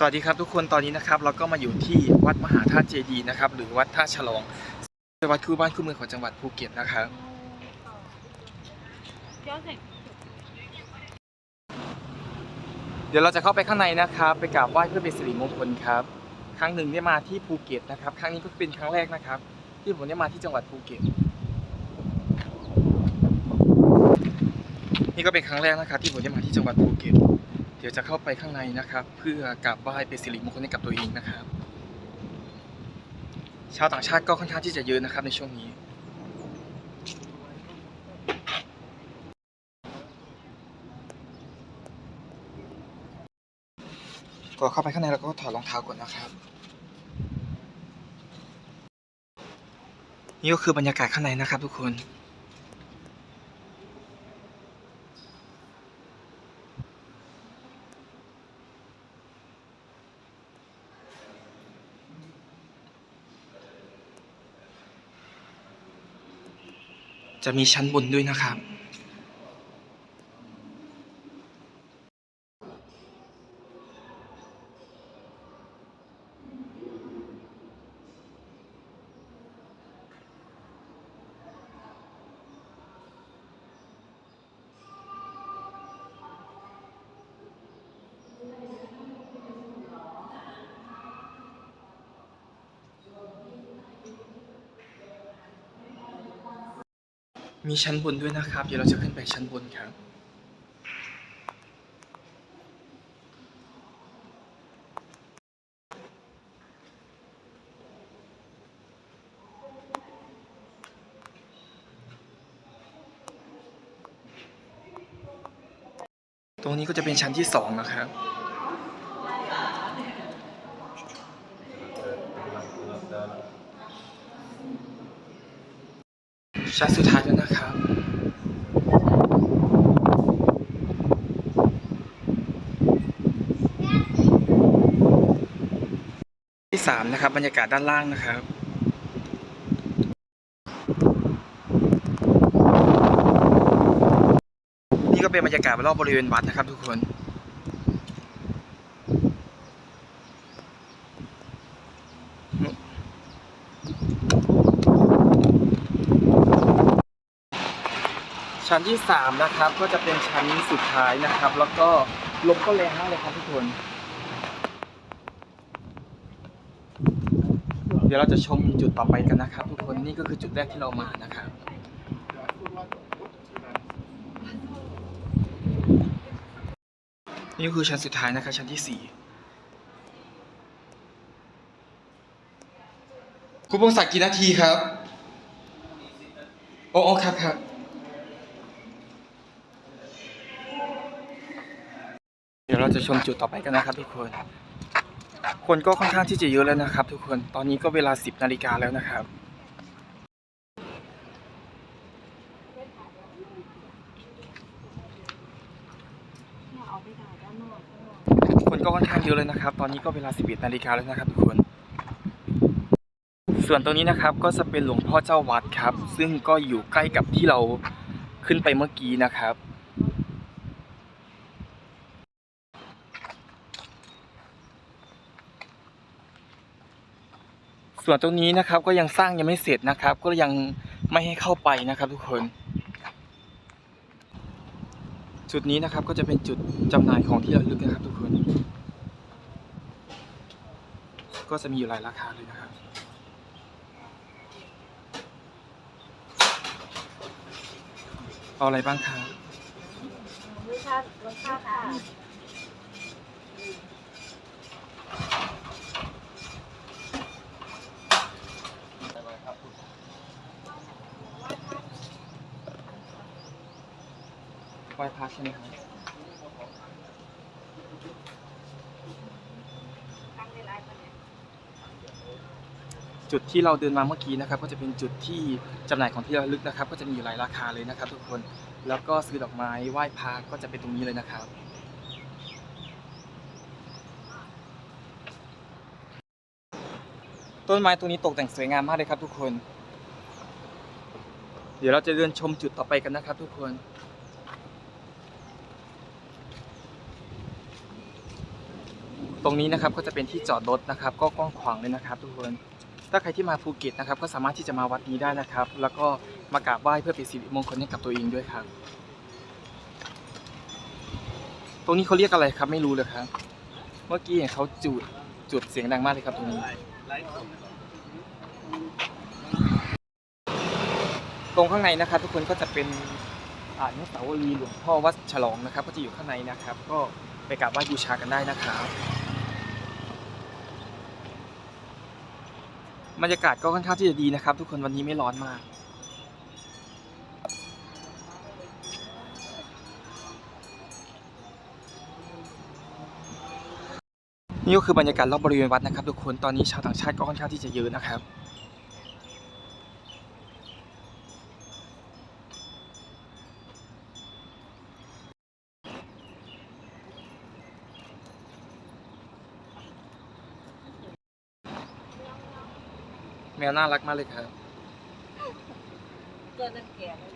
สวัสดีครับทุกคนตอนนี้นะครับเราก็มาอยู่ที่วัดมหาธาตุเจดีนะครับหรือวัดท่าฉลองเป็นวัดคู่บ้านคู่เมืองของจังหวัดภูเก็ตนะครับเดี๋ยวเราจะเข้าไปข้างในนะครับ ไปกราบไหว้เพื่อเป็นสิริมงคลครับ ครั้งหนึ่งได้มาที่ภูเก็ตนะครับ ครั้งนี้ก็เป็นครั้งแรกนะครับ ที่ผมได้มาที่จังหวัดภูเก็ตนี่ก็เป็นครั้งแรกนะครับ ที่ผมได้มาที่จังหวัดภูเก็ต เดี๋ยวจะเข้าไปข้างในนะครับ เพื่อกราบไหว้เป็นสิริมงคลให้กับตัวเองนะครับ ชาวต่างชาติก็ค่อนข้างที่จะเยอะนะครับในช่วงนี้ก็เข้าไปข้างในแล้วก็ถอดรองเท้าก่อนนะครับนี่ก็คือบรรยากาศข้างในนะครับทุกคน จะมีชั้นบนด้วยนะครับ มีชั้นบนด้วยนะครับ เดี๋ยวเราจะขึ้นไปชั้นบนครับตรงนี้ก็จะเป็นชั้นที่สองนะครับ ชั้นสุดท้ายแล้วนะครับ ที่ สามนะครับ บรรยากาศด้านล่างนะครับนี่ก็เป็นบรรยากาศรอบบริเวณวัดนะครับทุกคนชั้นที่สามนะครับ ก็จะเป็นชั้นสุดท้ายนะครับ แล้วก็ลมก็แรงมากเลยครับทุกคน เดี๋ยวเราจะชมจุดต่อไปกันนะครับ ทุกคนนี่ก็คือจุดแรกที่เรามานะครับนี่คือชั้นสุดท้ายนะครับชั้นที่สี่คุณพงศักดิ์กี่นาทีครับ โอ้โอ้ครับครับเดี๋ยวเราจะชมจุดต่อไปกันนะครับทุกคน คนก็ค่อนข้างที่จะเยอะแล้วนะครับ ทุกคนตอนนี้ก็เวลา 10นาฬิกาแล้วนะครับคนก็ค่อนข้างเยอะเลยนะครับ ตอนนี้ก็เวลา 11นาฬิกาแล้วนะครับทุกคน ส่วนตรงนี้นะครับก็จะเป็นหลวงพ่อเจ้าวัดครับ ซึ่งก็อยู่ใกล้กับที่เราขึ้นไปเมื่อกี้นะครับ ส่วนตรงนี้นะครับก็ยังสร้างยังไม่เสร็จนะครับ ก็ยังไม่ให้เข้าไปนะครับทุกคน จุดนี้นะครับก็จะเป็นจุดจำหน่ายของที่ระลึกนะครับทุกคน ก็จะมีอยู่หลายราคาเลยนะครับเอาอะไรบ้างครับรสชาติรสชาติค่ะ ใช่ไหมครับจุดที่เราเดินมาเมื่อกี้นะครับ ก็จะเป็นจุดที่จำหน่ายของที่ระลึกนะครับ ก็จะมีอยู่หลายราคาเลยนะครับ ทุกคนแล้วก็ซื้อดอกไม้ไหว้พระก็จะเป็นตรงนี้เลยนะครับต้นไม้ตรงนี้ตกแต่งสวยงามมากเลยครับ ทุกคน เดี๋ยวเราจะเดินชมจุดต่อไปกันนะครับ ทุกคน ตรงนี้นะครับก็จะเป็นที่จอดรถนะครับ ก็กว้างขวางเลยนะครับ ทุกคน ถ้าใครที่มาภูเก็ตนะครับ ก็สามารถที่จะมาวัดนี้ได้นะครับ แล้วก็มากราบไหว้เพื่อเป็นสิริมงคลให้กับตัวเองด้วยครับ ตรงนี้เขาเรียกอะไรครับไม่รู้เลยครับ เมื่อกี้เห็นเขาจุดจุดเสียงดังมากเลยครับตรงนี้ ตรงข้างในนะครับ ทุกคนก็จะเป็นอาอนุสาวรีย์หลวงพ่อวัดฉลองนะครับ ก็จะอยู่ข้างในนะครับ ก็ไปกราบไหว้บูชากันได้นะครับ บรรยากาศก็ค่อนข้างที่จะดีนะครับ ทุกคนวันนี้ไม่ร้อนมากนี่ก็คือบรรยากาศรอบบริเวณวัดนะครับ ทุกคนตอนนี้ชาวต่างชาติก็ค่อนข้างที่จะเยอะนะครับ แมวน่ารักมากเลยครับเกินนั่นแก่เลย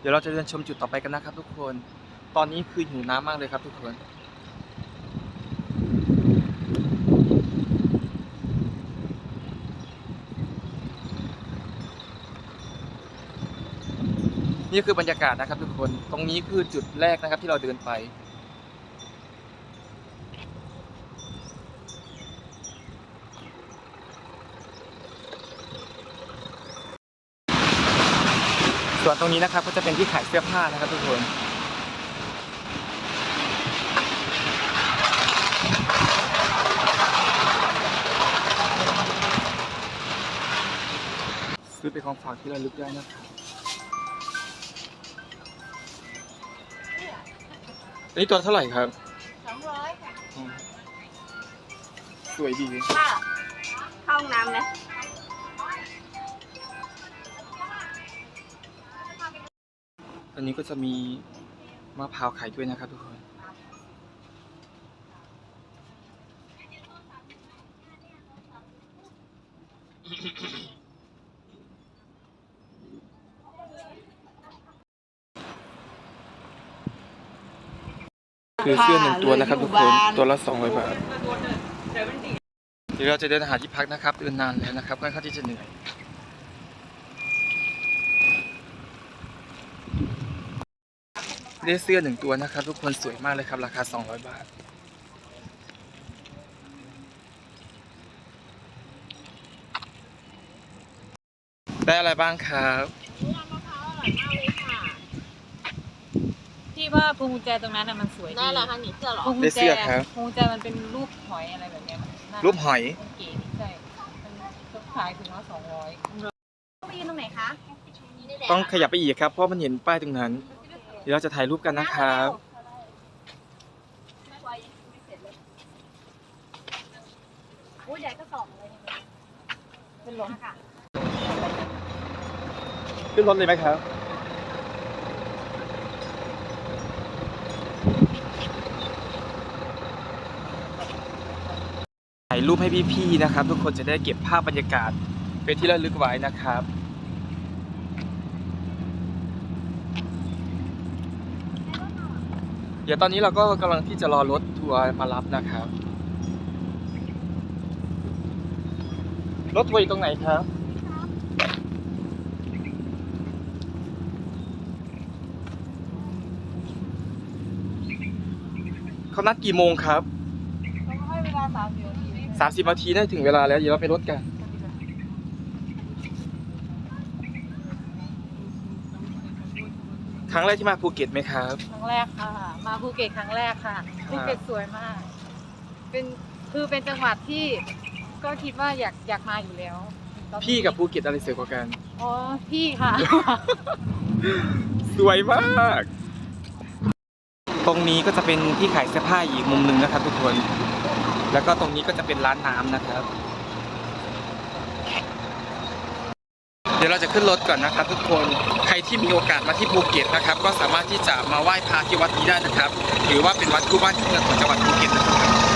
เดี๋ยวเราจะเดินชมจุดต่อไปกันนะครับทุกคน ตอนนี้คือหิวน้ำมากเลยครับทุกคน นี่คือบรรยากาศนะครับทุกคน ตรงนี้คือจุดแรกนะครับที่เราเดินไป ส่วนตรงนี้นะครับก็จะเป็นที่ขายเสื้อผ้านะครับทุกคนซื้อเป็นของฝากที่ระลึกได้นะครับอันนี้ตัวเท่าไหร่ครับสองร้อยค่ะอืมสวยดีป้าเข้าห้องน้ำเลย อันนี้ก็จะมีมะพร้าวขายด้วยนะครับทุกคน คือเสื้อหนึ่งตัวนะครับทุกคนตัวละสองร้อยบาทเดี๋ยวเราจะเดินหาที่พักนะครับเดินนานแล้วนะครับค่อนข้างที่จะเหนื่อย ได้เสื้อหนึ่งตัวนะครับ ทุกคนสวยมากเลยครับ ราคา 200 บาท ได้อะไรบ้างครับน้ำมะพร้าวอร่อยมากเลยค่ะ ที่ว่าพวงกุญแจตรงนั้นน่ะมันสวยดีได้แล้วค่ะหนีเสื้อเหรอพวงกุได้ญเสื้แจอครับพวงกุญแจมันเป็นรูปหอยอะไรแบบเนี้ยมันน่ารูปหอยมันเก๋ดีใช่มันก็ขายถึงละสองร้อยไปยืนตรงไหนคะ ต้องขยับไปอีกครับ เพราะมันเห็นป้ายตรงนั้นเดี๋ยวเราจะถ่ายรูปกันนะครับอุ้ยใหญ่ก็สองเลยเป็นลมค่ะขึ้นรถเลยไหมครับ ถ่ายรูปให้พี่ๆนะครับ ทุกคนจะได้เก็บภาพบรรยากาศเป็นที่ระลึกไว้นะครับ ดี๋ยวตอนนี้เราก็กำลังที่จะรอรถทัวร์มารับนะครับ รถทัวร์อยู่ตรงไหนครับ เขานัดกี่โมงครับเขาให้เวลาสามสิบนาที สามสิบนาทีได้ถึงเวลาแล้ว เดี๋ยวเราไปรถกัน รั้งแรกที่มาภูเก็ตไหมครับ ครั้งแรกค่ะ มาภูเก็ตครั้งแรกค่ะภูเก็ตสวยมาก เป็นคือเป็นจังหวัดที่ก็คิดว่าอยากอยากมาอยู่แล้วตอนนี้พี่กับภูเก็ตอะไรสวยกว่ากัน อ๋อพี่ค่ะ สวยมาก ตรงนี้ก็จะเป็นที่ขายเสื้อผ้าอีกมุมหนึ่งนะครับ ทุกคน แล้วก็ตรงนี้ก็จะเป็นร้านน้ำนะครับ ดี๋ยวเราจะขึ้นรถก่อนนะครับ ทุกคนใครที่มีโอกาสมาที่ภูเก็ตนะครับ ก็สามารถที่จะมาไหว้พระที่วัดนี้ได้นะครับ หรือว่าเป็นวัดคู่บ้านที่เมืองของจังหวัดภูเก็ตนะครับ